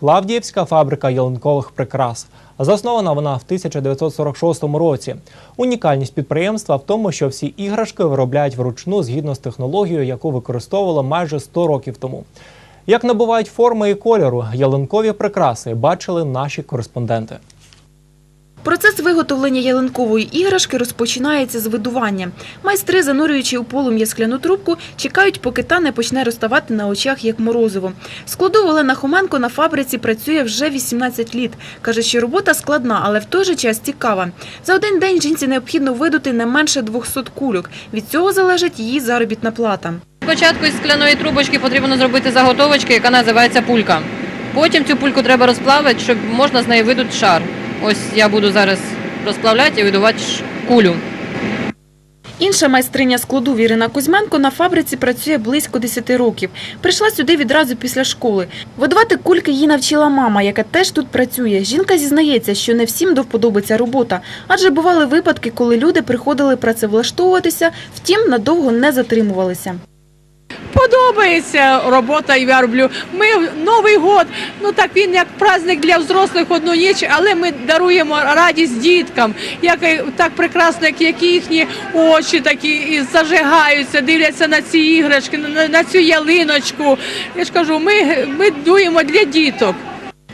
Клавдіївська фабрика ялинкових прикрас. Заснована вона в 1946 році. Унікальність підприємства в тому, що всі іграшки виробляють вручну згідно з технологією, яку використовували майже 100 років тому. Як набувають форми і кольору, ялинкові прикраси бачили наші кореспонденти. Процес виготовлення ялинкової іграшки розпочинається з видування. Майстри, занурюючи у полум'я скляну трубку, чекають, поки та не почне розставати на очах, як морозиво. Складу Олена Хоменко на фабриці працює вже 18 літ. Каже, що робота складна, але в той же час цікава. За один день жінці необхідно видути не менше 200 кульок. Від цього залежить її заробітна плата. Спочатку із скляної трубочки потрібно зробити заготовочки, яка називається пулька. Потім цю пульку треба розплавити, щоб можна з неї видути шар. Ось я буду зараз розплавляти і видувати кулю. Інша майстриня складу Вірина Кузьменко на фабриці працює близько 10 років. Прийшла сюди відразу після школи. Видавати кульки її навчила мама, яка теж тут працює. Жінка зізнається, що не всім до робота, адже бували випадки, коли люди приходили працевлаштовуватися, втім надовго не затримувалися. Подобається робота, я роблю. Ми Новий год, ну так він як праздник для взрослих одну ніч, але ми даруємо радість діткам, як так прекрасно, як їхні очі такі і зажигаються, дивляться на ці іграшки, на, на цю ялиночку. Я ж кажу, ми, ми дуємо для діток.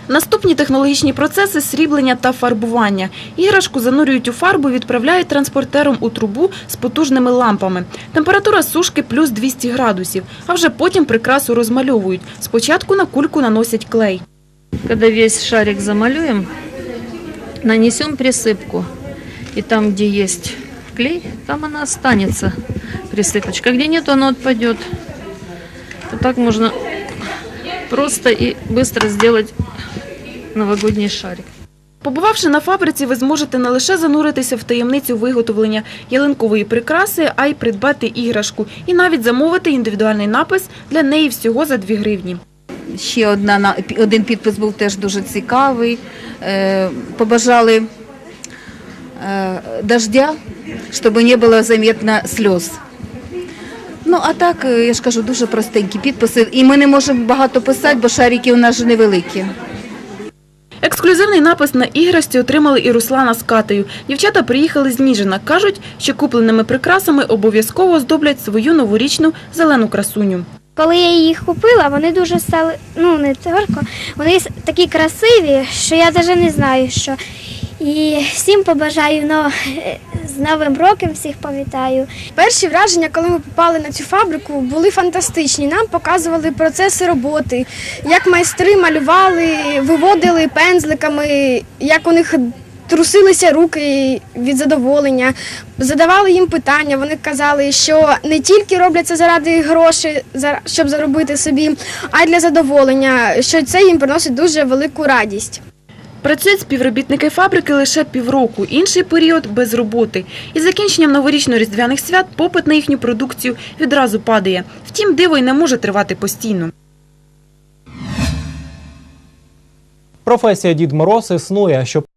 Наступні технологічні процеси сріблення та фарбування. Іграшку занурюють у фарбу, відправляють транспортером у трубу з потужними лампами. Температура сушки плюс 200 градусів, а вже потім прикрасу розмальовують. Спочатку на кульку наносять клей. Когда весь шарик замалюем, нанесем присыпку. И там, где есть клей, там она останется, присыпочка. Где нет, оно отпадет. Вот так можно просто и быстро сделать новогодний шарик. Побувавши на фабриці, ви зможете не лише зануритися в таємницю виготовлення ялинкової прикраси, а й придбати іграшку і навіть замовити індивідуальний напис для неї всього за 2 гривні. Ще одна один підпис був теж дуже цікавий. Е, Побажали е, дождя, щоб не було замітно сльоз. Ну, а так, е, я ж кажу, дуже простенькі підписи. І ми не можемо багато писати, бо шарики у нас же невеликі. Ексклюзивний напис на іграшці отримали і Руслана з Катею. Дівчата приїхали з Ніжина. Кажуть, що купленими прикрасами обов'язково оздоблять свою новорічну зелену красуню. Коли я їх купила, вони дуже стали, ну не терко, вони такі красиві, що я навіть не знаю, що. І всім побажаю е, з Новим роком всіх повітаю. Перші враження, коли ми попали на цю фабрику, були фантастичні. Нам показували процеси роботи, як майстри малювали, виводили пензликами, як у них трусилися руки від задоволення. Задавали їм питання. Вони казали, що не тільки роблять це заради грошей, щоб заробити собі, а й для задоволення, що це їм приносить дуже велику радість. Працюють співробітники фабрики лише півроку, інший період без роботи. Із закінченням новорічно-різдвяних свят попит на їхню продукцію відразу падає. Втім, диво й не може тривати постійно. Професія Дід Мороз існує, щоб